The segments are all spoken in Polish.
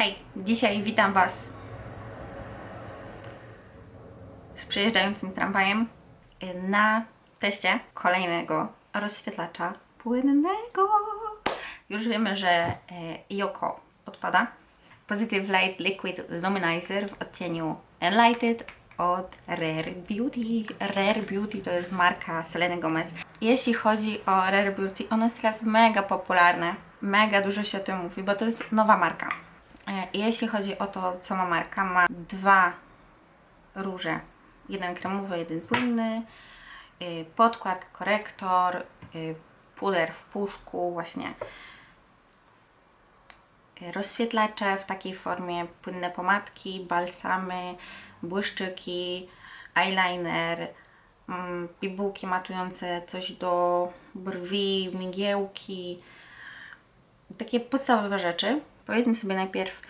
Hej, dzisiaj witam Was z przejeżdżającym tramwajem na teście kolejnego rozświetlacza płynnego. Już wiemy, że y, Yoko odpada. Positive Light Liquid Luminizer w odcieniu Enlighted od Rare Beauty. Rare Beauty to jest marka Seleny Gomez. Jeśli chodzi o Rare Beauty, ono jest teraz mega popularne. Mega dużo się o tym mówi, bo to jest nowa marka. E, Jeśli chodzi o to, co ma marka, ma dwa róże. Jeden kremowy, jeden płynny, y, podkład, korektor, y, puder w puszku, właśnie rozświetlacze w takiej formie, płynne pomadki, balsamy, błyszczyki, eyeliner, mm, bibułki matujące, coś do brwi, migiełki, takie podstawowe rzeczy. Powiedzmy sobie najpierw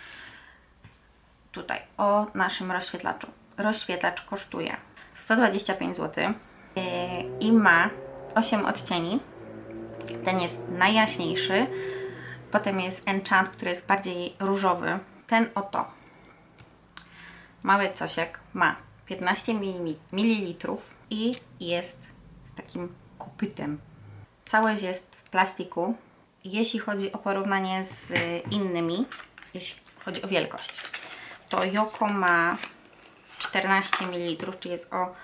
tutaj o naszym rozświetlaczu. Rozświetlacz kosztuje 125 zł yy, i ma 8 odcieni. Ten jest najjaśniejszy. Potem jest Enchant, który jest bardziej różowy. Ten oto mały cosiek ma 15 ml i jest z takim kopytem. Całość jest w plastiku. Jeśli chodzi o porównanie z innymi, jeśli chodzi o wielkość, to Yoko ma 14 ml, czyli jest o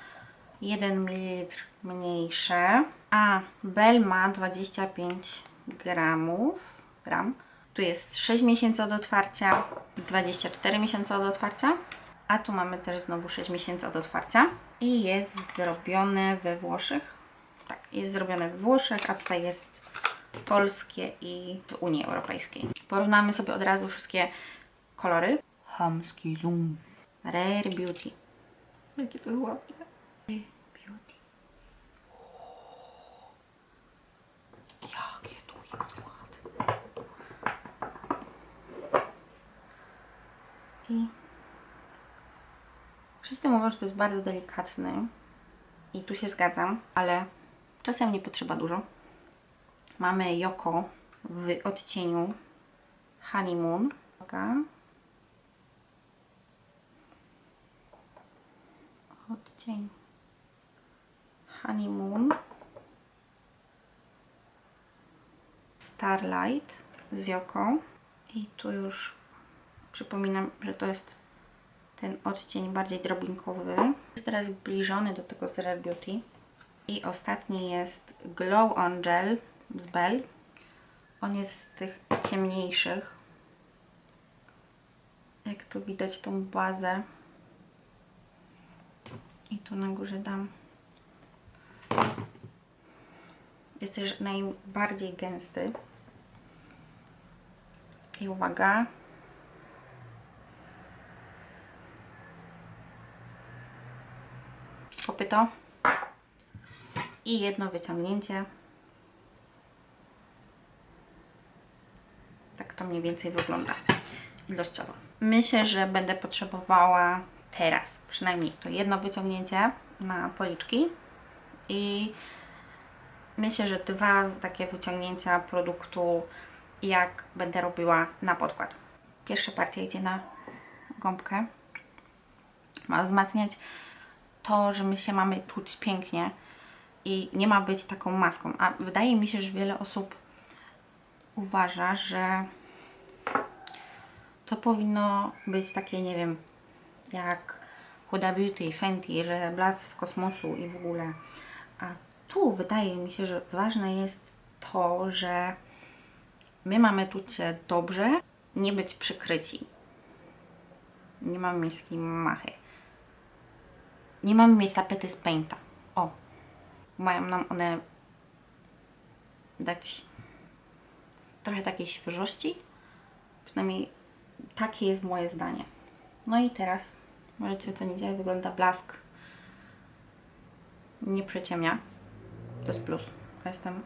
1 ml mniejsze, a Bell ma 25 gramów, gram. Tu jest 6 miesięcy od otwarcia, 24 miesiące od otwarcia, a tu mamy też znowu 6 miesięcy od otwarcia i jest zrobione we Włoszech. Tak, jest zrobione we Włoszech, a tutaj jest polskie i w Unii Europejskiej. Porównamy sobie od razu wszystkie kolory. Hamski zoom. Rare Beauty. Jakie to jest ładne. Rare Beauty. Jakie to jest ładne. I wszyscy mówią, że to jest bardzo delikatny. I tu się zgadzam, ale czasem nie potrzeba dużo. Mamy Yoko w odcieniu Honeymoon. Odcień Honeymoon. Starlight z Yoko. I tu już przypominam, że to jest ten odcień bardziej drobinkowy. Jest teraz zbliżony do tego z Rare Beauty. I ostatni jest Glow On Gel z Bell. On jest z tych ciemniejszych. Jak tu widać tą bazę. I tu na górze dam. Jest też najbardziej gęsty. I uwaga. Kopyto. I jedno wyciągnięcie. Tak to mniej więcej wygląda ilościowo. Myślę, że będę potrzebowała teraz przynajmniej to jedno wyciągnięcie na policzki i myślę, że dwa takie wyciągnięcia produktu jak będę robiła na podkład. Pierwsza partia idzie na gąbkę. Ma wzmacniać to, że my się mamy czuć pięknie i nie ma być taką maską. A wydaje mi się, że wiele osób uważa, że to powinno być takie, nie wiem, jak Huda Beauty, Fenty, że blask z kosmosu i w ogóle. A tu wydaje mi się, że ważne jest to, że my mamy czuć się dobrze, nie być przykryci. Nie mamy mieć takiej machy. Nie mamy mieć tapety z painta. O, mają nam one dać trochę takiej świeżości. Przynajmniej takie jest moje zdanie. No i teraz możecie ocenić, jak wygląda blask. Nie przyciemnia. To jest plus. Jestem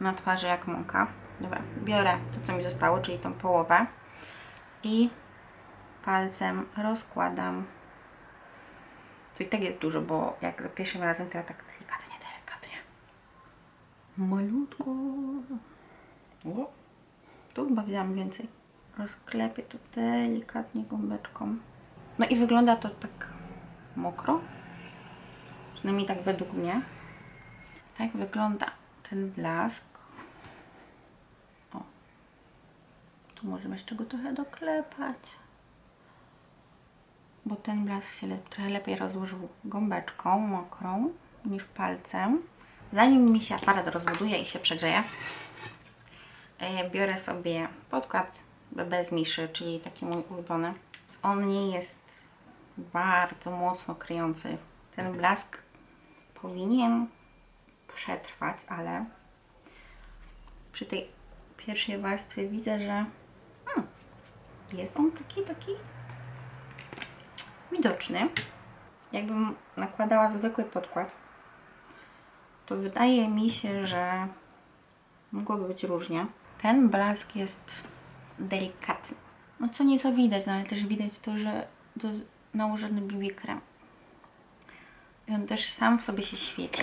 na twarzy jak mąka. Dobra, biorę to, co mi zostało, czyli tą połowę i palcem rozkładam. Tu i tak jest dużo, bo jak za pierwszym razem to ja tak delikatnie, delikatnie. Malutko. O, tu chyba wziąłam więcej. Rozklepię to delikatnie gąbeczką. No i wygląda to tak mokro. Przynajmniej tak według mnie. Tak wygląda ten blask. O. Tu możemy jeszcze go trochę doklepać. Bo ten blask się le- trochę lepiej rozłożył gąbeczką mokrą niż palcem. Zanim mi się aparat rozbuduje i się przegrzeje, e, biorę sobie podkład BB z Miszy, czyli taki mój ulubiony. On nie jest bardzo mocno kryjący. Ten blask powinien przetrwać, ale przy tej pierwszej warstwie widzę, że hmm, jest on taki, taki widoczny. Jakbym nakładała zwykły podkład, to wydaje mi się, że mogłoby być różnie. Ten blask jest delikatny. No co nieco widać, no ale też widać to, że to nałożony BB krem. I on też sam w sobie się świeci.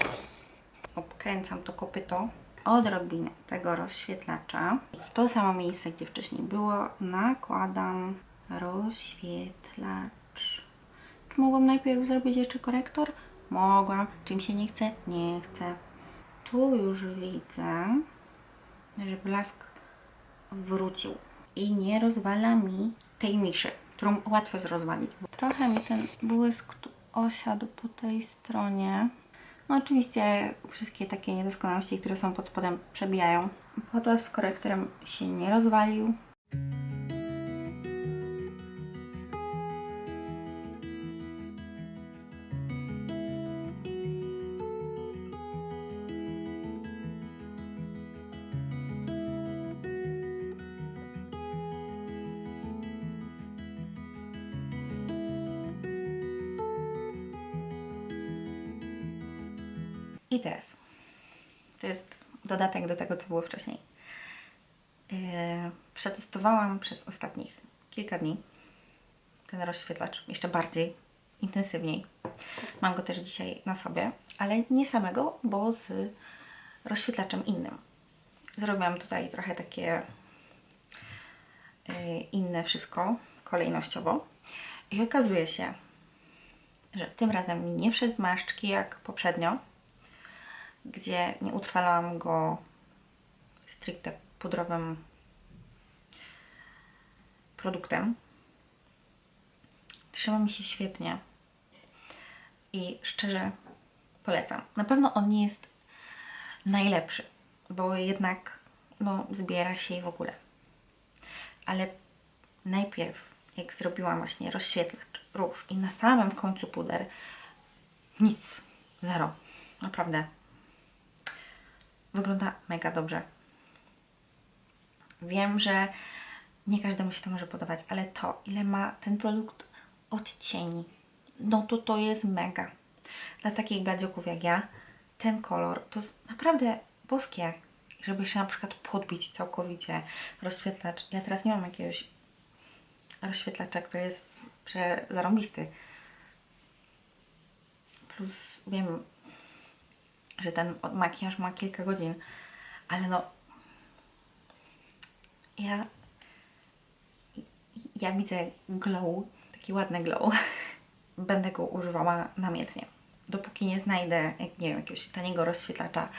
Obkręcam to kopyto odrobinę tego rozświetlacza. W to samo miejsce, gdzie wcześniej było, nakładam rozświetlacz. Czy mogłam najpierw zrobić jeszcze korektor? Mogłam. Czym się nie chce? Nie chcę. Tu już widzę, że blask wrócił i nie rozwala mi tej miszy, którą łatwo jest rozwalić. Trochę mi ten błysk osiadł po tej stronie. No oczywiście wszystkie takie niedoskonałości, które są pod spodem przebijają. Podłaz z korektorem się nie rozwalił. I teraz. To jest dodatek do tego, co było wcześniej. Yy, przetestowałam przez ostatnich kilka dni ten rozświetlacz jeszcze bardziej, intensywniej. Mam go też dzisiaj na sobie, ale nie samego, bo z rozświetlaczem innym. Zrobiłam tutaj trochę takie yy, inne wszystko kolejnościowo. I okazuje się, że tym razem mi nie wszedł zmarszczki jak poprzednio, gdzie nie utrwalałam go stricte pudrowym produktem. Trzyma mi się świetnie i szczerze polecam. Na pewno on nie jest najlepszy, bo jednak no, zbiera się i w ogóle. Ale najpierw, jak zrobiłam właśnie rozświetlacz, róż i na samym końcu puder, nic, zero. Naprawdę wygląda mega dobrze. Wiem, że nie każdemu się to może podobać, ale to, ile ma ten produkt odcieni, no to to jest mega. Dla takich bladziuków jak ja, ten kolor to jest naprawdę boskie. Żeby się na przykład podbić całkowicie rozświetlacz. Ja teraz nie mam jakiegoś rozświetlacza, który jest przezarąbisty. Plus wiem, że ten makijaż ma kilka godzin, ale no ja ja widzę glow, taki ładny glow. Będę go używała namiętnie. Dopóki nie znajdę, jak nie wiem, jakiegoś taniego rozświetlacza,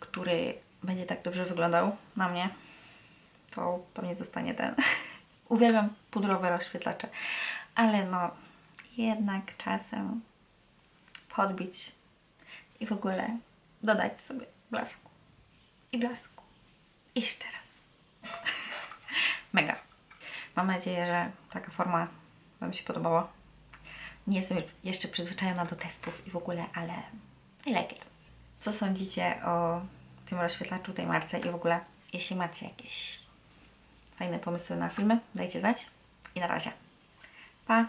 który będzie tak dobrze wyglądał na mnie, to pewnie zostanie ten. Uwielbiam pudrowe rozświetlacze, ale no jednak czasem podbić i w ogóle dodać sobie blasku i blasku. I jeszcze raz. Mega. Mam nadzieję, że taka forma Wam się podobała. Nie jestem jeszcze przyzwyczajona do testów i w ogóle, ale I like it. Co sądzicie o tym rozświetlaczu, tej marce i w ogóle? Jeśli macie jakieś fajne pomysły na filmy, dajcie znać. I na razie. Pa!